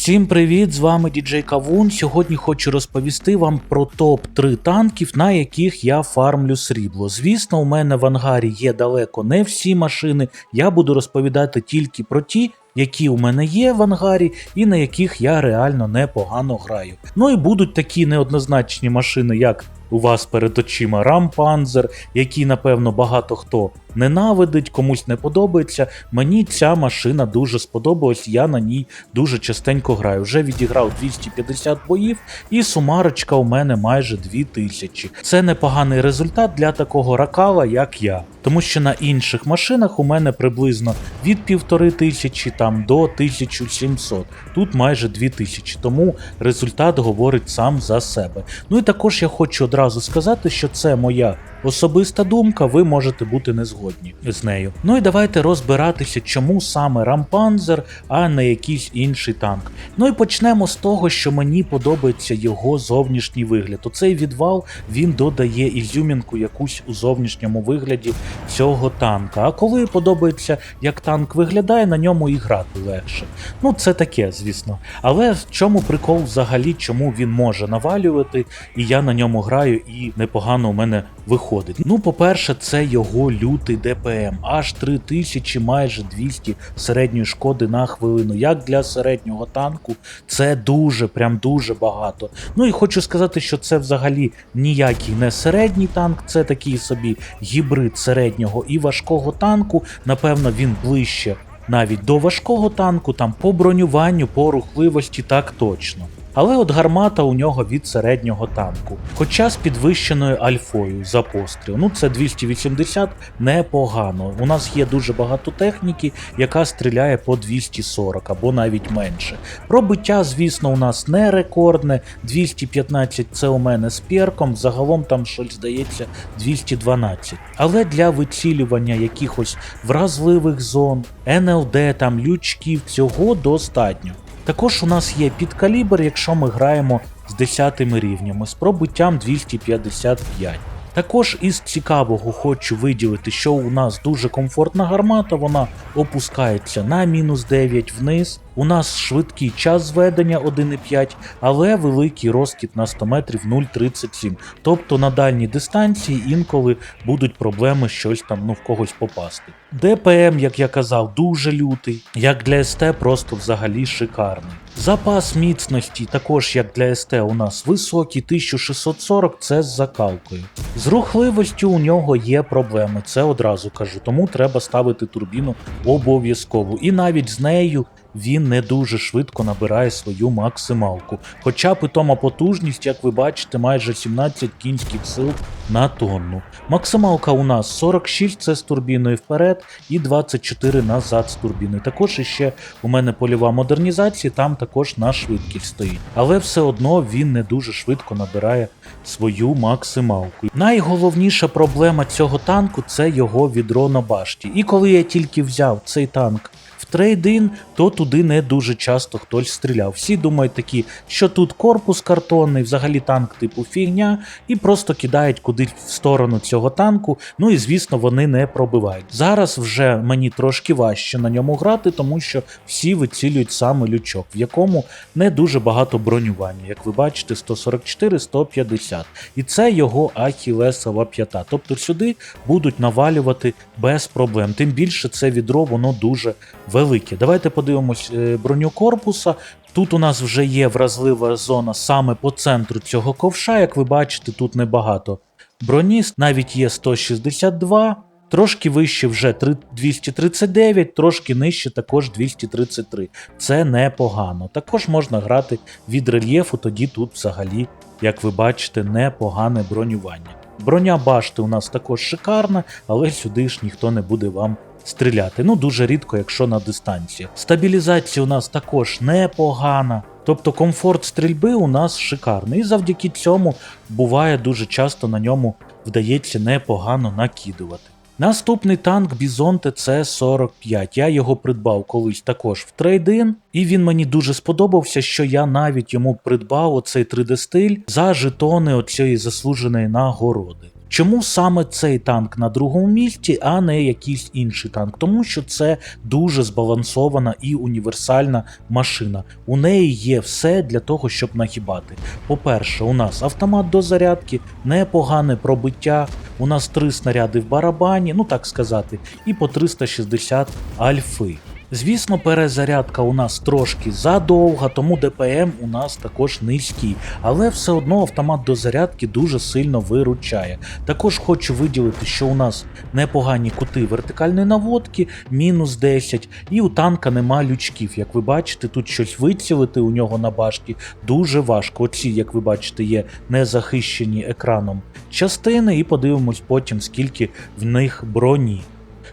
Всім привіт! З вами діджей Кавун. Сьогодні хочу розповісти вам про топ-3 танків, на яких я фармлю срібло. Звісно, у мене в ангарі є далеко не всі машини. Я буду розповідати тільки про ті, які у мене є в ангарі, і на яких я реально непогано граю. Ну і будуть такі неоднозначні машини, як у вас перед очима Рампанзер, який, напевно, багато хто ненавидить, комусь не подобається. Мені ця машина дуже сподобалась, я на ній дуже частенько граю. Вже відіграв 250 боїв, і сумарочка у мене майже 2000. Це непоганий результат для такого ракала, як я. Тому що на інших машинах у мене приблизно від півтори тисячі там до 1700. Тут майже 2000, тому результат говорить сам за себе. Ну і також я хочу одразу сказати, що це моя особиста думка, ви можете бути не згодні з нею. Ну і давайте розбиратися, чому саме Рампанзер, а не якийсь інший танк. Ну і почнемо з того, що мені подобається його зовнішній вигляд. Оцей відвал він додає ізюмінку якусь у зовнішньому вигляді цього танка. А коли подобається, як танк виглядає, на ньому і грати легше. Ну це таке, звісно. Але в чому прикол взагалі, чому він може навалювати, і я на ньому граю, і непогано у мене виходить. Ну, по-перше, це його лютий ДПМ, аж 3000, майже 200 середньої шкоди на хвилину. Як для середнього танку, це дуже, прям дуже багато. Ну і хочу сказати, що це взагалі ніякий не середній танк, це такий собі гібрид середнього і важкого танку. Напевно, він ближче навіть до важкого танку, там по бронюванню, по рухливості, так точно. Але от гармата у нього від середнього танку. Хоча з підвищеною альфою за постріл. Ну це 280 непогано. У нас є дуже багато техніки, яка стріляє по 240 або навіть менше. Пробиття, звісно, у нас не рекордне. 215 це у мене з перком, загалом там щось здається 212. Але для вицілювання якихось вразливих зон, НЛД, там лючків, цього достатньо. Також у нас є підкалібр, якщо ми граємо з 10 рівнями з пробиттям 255. Також із цікавого хочу виділити, що у нас дуже комфортна гармата, вона опускається на мінус 9 вниз. У нас швидкий час зведення 1,5, але великий розкид на 100 метрів 0,37. Тобто на дальній дистанції інколи будуть проблеми щось там ну в когось попасти. ДПМ, як я казав, дуже лютий, як для СТ, просто взагалі шикарний. Запас міцності, також як для СТ, у нас високий 1640, це з закалкою. З рухливостю у нього є проблеми, це одразу кажу, тому треба ставити турбіну обов'язково. І навіть з нею він не дуже швидко набирає свою максималку. Хоча питома потужність, як ви бачите, майже 17 кінських сил на тонну. Максималка у нас 46, це з турбіною вперед, і 24 назад з турбіною. Також іще у мене польова модернізація, там також на швидкість стоїть. Але все одно він не дуже швидко набирає свою максималку. Найголовніша проблема цього танку це його відро на башті. І коли я тільки взяв цей танк трейдин, то туди не дуже часто хтось стріляв. Всі думають такі, що тут корпус картонний, взагалі танк типу фігня, і просто кидають кудись в сторону цього танку. Ну і звісно, вони не пробивають. Зараз вже мені трошки важче на ньому грати, тому що всі вицілюють саме лючок, в якому не дуже багато бронювання. Як ви бачите, 144-150. І це його ахілесова п'ята. Тобто сюди будуть навалювати без проблем. Тим більше це відро, воно дуже велике. Давайте подивимось е, броню корпуса. Тут у нас вже є вразлива зона саме по центру цього ковша. Як ви бачите, тут небагато броні, навіть є 162. Трошки вище вже 239, трошки нижче також 233. Це непогано. Також можна грати від рельєфу, тоді тут взагалі, як ви бачите, непогане бронювання. Броня башти у нас також шикарна, але сюди ж ніхто не буде вам стріляти. Ну дуже рідко, якщо на дистанції. Стабілізація у нас також непогана. Тобто комфорт стрільби у нас шикарний. І завдяки цьому буває дуже часто на ньому вдається непогано накидувати. Наступний танк Бізонте це 45. Я його придбав колись також в трейдин, і він мені дуже сподобався, що я навіть йому придбав оцей 3D стиль за жетони оцієї заслуженої нагороди. Чому саме цей танк на другому місці, а не якийсь інший танк? Тому що це дуже збалансована і універсальна машина. У неї є все для того, щоб нагибати. По-перше, у нас автомат до зарядки, непогане пробиття. У нас три снаряди в барабані, ну так сказати, і по 360 альфи. Звісно, перезарядка у нас трошки задовга, тому ДПМ у нас також низький, але все одно автомат до зарядки дуже сильно виручає. Також хочу виділити, що у нас непогані кути вертикальної наводки, мінус 10, і у танка нема лючків. Як ви бачите, тут щось вицілити у нього на башті дуже важко. Оці, як ви бачите, є незахищені екраном частини, і подивимось потім, скільки в них броні.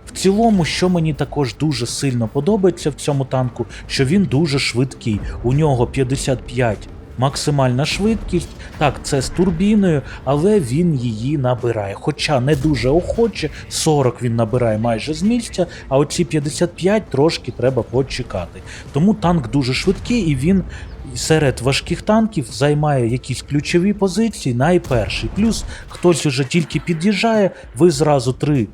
В цілому, що мені також дуже сильно подобається в цьому танку, що він дуже швидкий. У нього 55 максимальна швидкість. Так, це з турбіною, але він її набирає. Хоча не дуже охоче, 40 він набирає майже з місця, а оці 55 трошки треба почекати. Тому танк дуже швидкий і він. Серед важких танків займає якісь ключові позиції найперший. Плюс хтось уже тільки під'їжджає, ви зразу три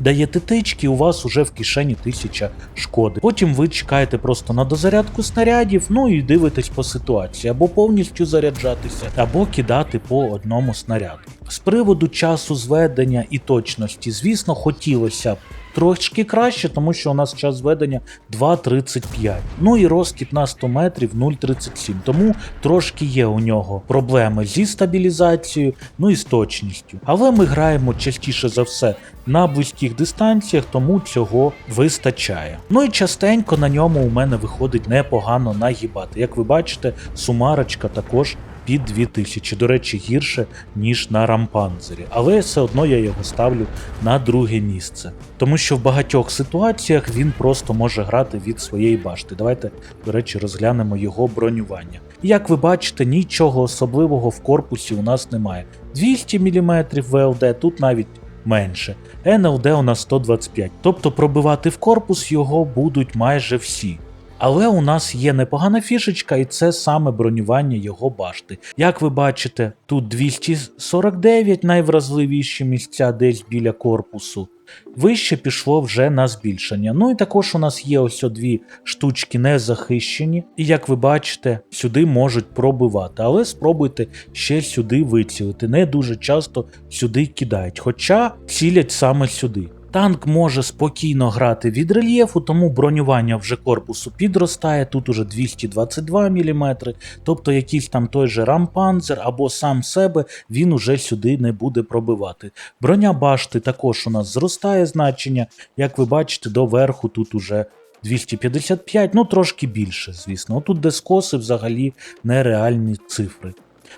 даєте тички, у вас уже в кишені тисяча шкоди. Потім ви чекаєте просто на дозарядку снарядів, ну і дивитесь по ситуації, або повністю заряджатися, або кидати по одному снаряду. З приводу часу зведення і точності, звісно, хотілося б. Трошки краще, тому що у нас час зведення 2.35. Ну і розкид на 100 метрів 0.37. Тому трошки є у нього проблеми зі стабілізацією, ну і з точністю. Але ми граємо частіше за все на близьких дистанціях, тому цього вистачає. Ну і частенько на ньому у мене виходить непогано нагибати. Як ви бачите, сумарочка також під 2000. До речі, гірше, ніж на рампанзері. Але все одно я його ставлю на друге місце. Тому що в багатьох ситуаціях він просто може грати від своєї башти. Давайте, до речі, розглянемо його бронювання. Як ви бачите, нічого особливого в корпусі у нас немає. 200 мм ВЛД, тут навіть менше. НЛД у нас 125, тобто пробивати в корпус його будуть майже всі. Але у нас є непогана фішечка, і це саме бронювання його башти. Як ви бачите, тут 249 найвразливіші місця десь біля корпусу. Вище пішло вже на збільшення. Ну і також у нас є ось дві штучки не захищені, і як ви бачите, сюди можуть пробивати, але спробуйте ще сюди вицілити. Не дуже часто сюди кидають, хоча цілять саме сюди. Танк може спокійно грати від рельєфу, тому бронювання вже корпусу підростає. Тут уже 222 мм, тобто якийсь там той же рампанзер або сам себе він уже сюди не буде пробивати. Броня башти також у нас зростає значення, як ви бачите, до верху тут уже 255, ну трошки більше, звісно. Тут де скоси взагалі нереальні цифри.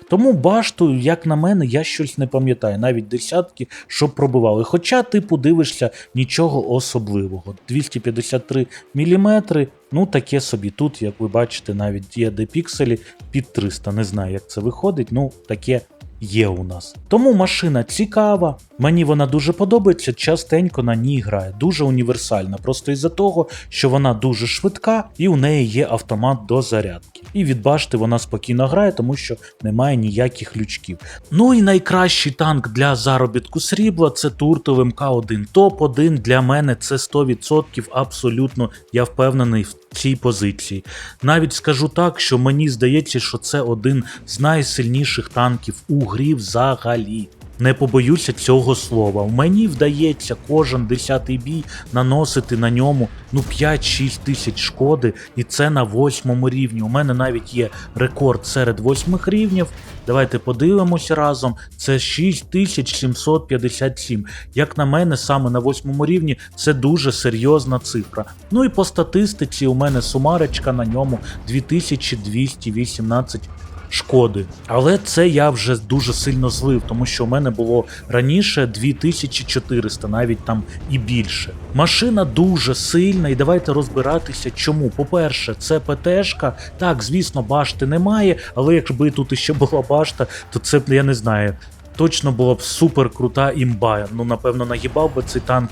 Тому башту, як на мене, я щось не пам'ятаю, навіть десятки, що пробивали. Хоча ти подивишся нічого особливого. 253 мм, ну таке собі. Тут, як ви бачите, навіть є де пікселі під 300. Не знаю, як це виходить, ну таке є у нас. Тому машина цікава, мені вона дуже подобається, частенько на ній грає, дуже універсальна, просто із-за того, що вона дуже швидка і у неї є автомат до зарядки. І від башти вона спокійно грає, тому що немає ніяких лючків. Ну і найкращий танк для заробітку срібла це Туртов МК1. Топ-1 для мене це 100% абсолютно, я впевнений в цій позиції. Навіть скажу так, що мені здається, що це один з найсильніших танків у грі взагалі. Не побоюся цього слова. Мені вдається кожен десятий бій наносити на ньому ну 5-6 тисяч шкоди, і це на восьмому рівні. У мене навіть є рекорд серед восьмих рівнів. Давайте подивимося разом. Це 6757. Як на мене, саме на восьмому рівні це дуже серйозна цифра. Ну і по статистиці у мене сумарочка на ньому 2218 шкоди. Але це я вже дуже сильно злив, тому що у мене було раніше 2400, навіть там і більше. Машина дуже сильна, і давайте розбиратися, чому. По-перше, це ПТшка. Так, звісно, башти немає, але якби тут іще була башта, то це я не знаю. Точно була б супер крута імба. Ну, напевно, нагибав би цей танк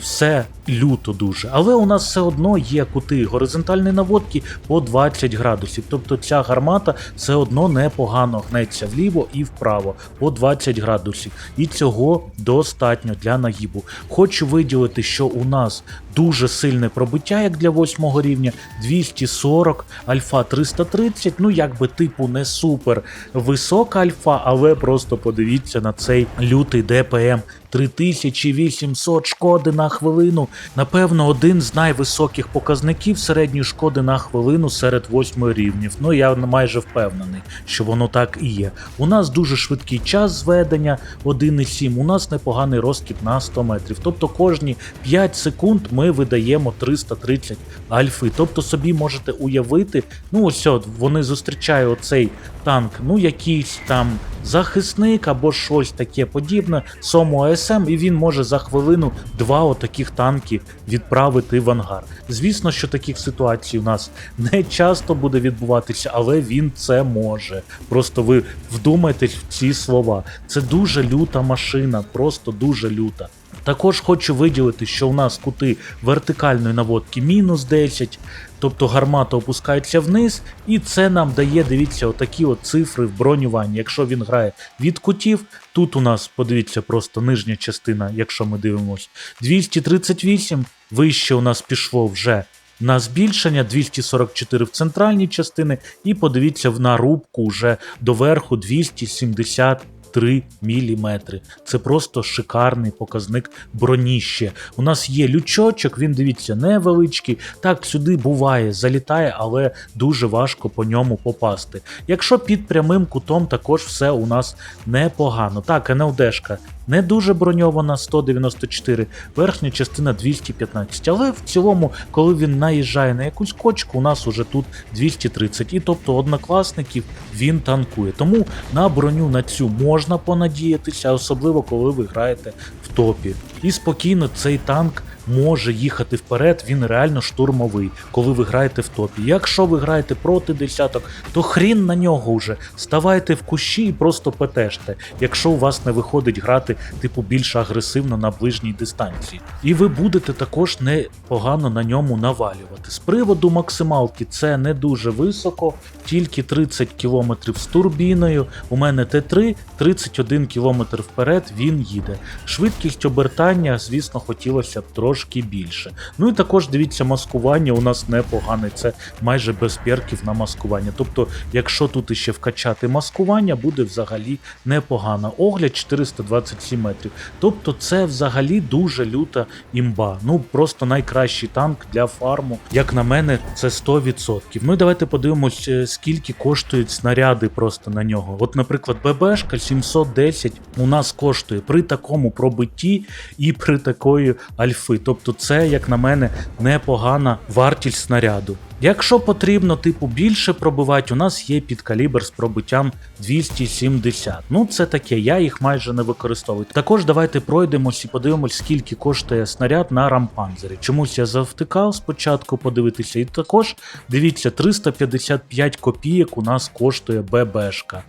все люто дуже. Але у нас все одно є кути горизонтальної наводки по 20 градусів. Тобто ця гармата все одно непогано гнеться вліво і вправо по 20 градусів. І цього достатньо для нагибу. Хочу виділити, що у нас дуже сильне пробиття, як для 8 рівня, 240, альфа 330. Ну, якби типу не супер висока альфа, але просто подивіться на цей лютий ДПМ. 3800 шкоди на хвилину. Напевно, один з найвисоких показників середньої шкоди на хвилину серед 8 рівнів. Ну я майже впевнений, що воно так і є. У нас дуже швидкий час зведення 1,7. У нас непоганий розкіп на 100 метрів. Тобто кожні 5 секунд ми видаємо 330 альфи. Тобто собі можете уявити, ну ось от вони зустрічають оцей танк, ну якийсь там захисник або щось таке подібне, Сому АСМ, і він може за хвилину два отаких танки відправити в ангар. Звісно, що таких ситуацій у нас не часто буде відбуватися, але він це може. Просто ви вдумайтесь в ці слова. Це дуже люта машина, просто дуже люта. Також хочу виділити, що у нас кути вертикальної наводки мінус 10, тобто гармата опускається вниз, і це нам дає, дивіться, отакі от цифри в бронюванні. Якщо він грає від кутів, тут у нас, подивіться, просто нижня частина, якщо ми дивимося, 238, вище у нас пішло вже на збільшення 244 в центральній частини, і подивіться на рубку вже доверху 270 3 мм. Це просто шикарний показник броніще. У нас є лючочок, він дивіться, невеличкий. Так, сюди буває, залітає, але дуже важко по ньому попасти. Якщо під прямим кутом, також все у нас непогано. Так, НЛДшка не дуже броньована 194, верхня частина 215. Але в цілому, коли він наїжджає на якусь кочку, у нас уже тут 230. І тобто однокласників він танкує. Тому на броню на цю можна понадіятися, особливо коли ви граєте в топі. І спокійно цей танк. Може їхати вперед, він реально штурмовий, коли ви граєте в топі. Якщо ви граєте проти десяток, то хрін на нього вже. Ставайте в кущі і просто петеште, якщо у вас не виходить грати, типу, більш агресивно на ближній дистанції. І ви будете також непогано на ньому навалювати. З приводу максималки це не дуже високо, тільки 30 км з турбіною. У мене Т3, 31 км вперед він їде. Швидкість обертання, звісно, хотілося б трошки трошки більше. Ну і також дивіться, маскування у нас непогане, це майже без перків на маскування. Тобто, якщо тут іще вкачати маскування, буде взагалі непогано. Огляд 427 метрів. Тобто, це взагалі дуже люта імба. Ну просто найкращий танк для фарму. Як на мене, це 100%. Ну і давайте подивимось, е, скільки коштують снаряди просто на нього. От, наприклад, ББшка 710 у нас коштує при такому пробитті і при такої альфи. Тобто, це, як на мене, непогана вартість снаряду. Якщо потрібно, типу, більше пробивати, у нас є підкалібр з пробиттям 270. Ну, це таке, я їх майже не використовую. Також давайте пройдемось і подивимось, скільки коштує снаряд на рампанзері. Чомусь я завтикав спочатку подивитися, і також дивіться, 355 копійок у нас коштує ББшка.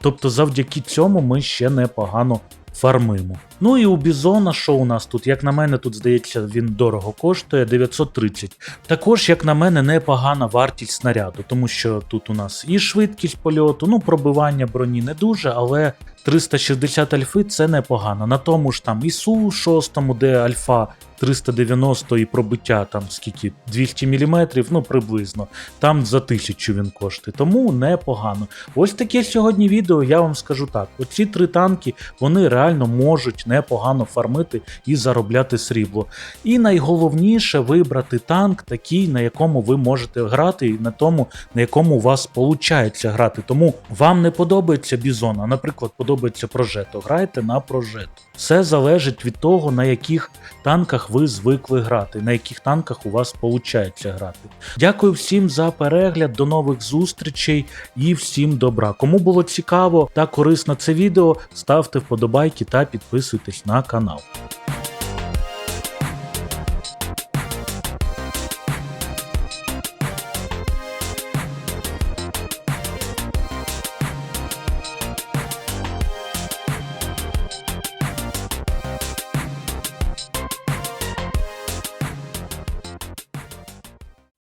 Тобто завдяки цьому ми ще непогано фармимо. Ну і у Бізона, що у нас тут, як на мене, тут здається, він дорого коштує 930. Також, як на мене, непогана вартість снаряду, тому що тут у нас і швидкість польоту, ну пробивання броні не дуже, але 360 альфи це непогано. На тому ж там і Су 6, де альфа 390 і пробиття там скільки 200 мм, ну приблизно. Там за 1000 він коштує. Тому непогано. Ось таке сьогодні відео, я вам скажу так: оці три танки вони реально можуть непогано фармити і заробляти срібло. І найголовніше вибрати танк, такий, на якому ви можете грати, і на тому, на якому у вас виходить грати. Тому вам не подобається Бізон, а, наприклад, подобається прожето. Грайте на прожето. Все залежить від того, на яких танках ви звикли грати, на яких танках у вас виходить грати. Дякую всім за перегляд, до нових зустрічей і всім добра. Кому було цікаво та корисно це відео, ставте вподобайки та підписуйтесь на канал.